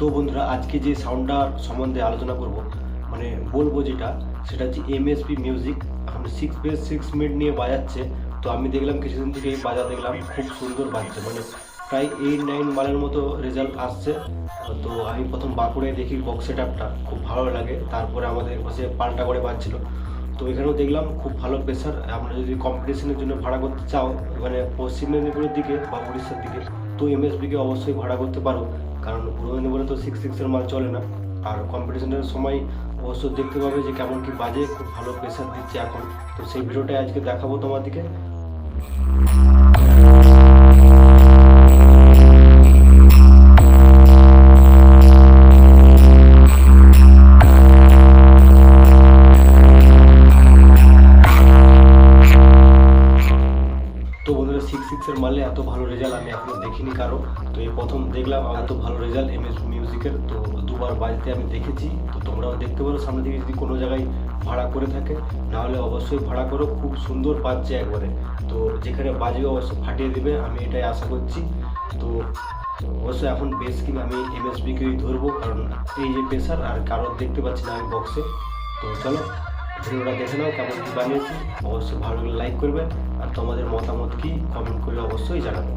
তো বন্ধুরা, আজকে যে সাউন্ডটার সম্বন্ধে আলোচনা করব মানে বলব যেটা, সেটা হচ্ছে এমএসপি মিউজিক এখন সিক্স বেস সিক্স মিনিট নিয়ে বাজাচ্ছে। তো আমি দেখলাম কিছুদিন থেকে এই বাজা দেখলাম, খুব সুন্দর বাজছে। মানে প্রায় এইট নাইন মালের মতো রেজাল্ট আসছে। তো আমি প্রথম বাঁকুড়ায় দেখি বক্স সেট আপটা খুব ভালো লাগে। তারপরে আমাদের পাশে পাল্টা করে বাজছিল। তো এখানেও দেখলাম খুব ভালো প্রেশার আমরা যদি কম্পিটিশনের জন্য ভাড়া করতে চাও মানে পশ্চিম মেদিনীপুরের দিকে বা উড়িষ্যার দিকে, তো এমএসবিকে অবশ্যই ভাড়া করতে পারো। কারণ পূর্ব মেদিনীপুরে তো সিক্স সিক্সের মাল চলে না। আর কম্পিটিশনের সময় অবশ্য দেখতে পাবে যে কেমন কি বাজে, খুব ভালো প্রেশার দিচ্ছে এখন। তো সেই ভিডিওটাই আজকে দেখাবো তোমাদেরকে। মারলে এত ভালো রেজাল্ট আমি এখনও দেখিনি কারও। তো এই প্রথম দেখলাম এত ভালো রেজাল্ট এম এস মিউজিকের তো দুবার বাজতে আমি দেখেছি। তো তোমরাও দেখতে পারো, সামনে থেকে যদি কোনো জায়গায় ভাড়া করে থাকে, নাহলে অবশ্যই ভাড়া করো। খুব সুন্দর বাজছে একবারে। তো যেখানে বাজবে অবশ্যই ফাটিয়ে দেবে, আমি এটাই আশা করছি। তো অবশ্যই এখন বেশ কিনা আমি এমএসবিকেই ধরবো, কারণ এই যে প্রেশার আর কারোর দেখতে পাচ্ছি না আমি বক্সে তো চলো, ভিডিওটা দেখে নাও কেমন কি বানিয়েছি। অবশ্যই ভালো লাইক করবে। আর তোমাদের মতামত কি? কমেন্ট করে অবশ্যই জানাবে।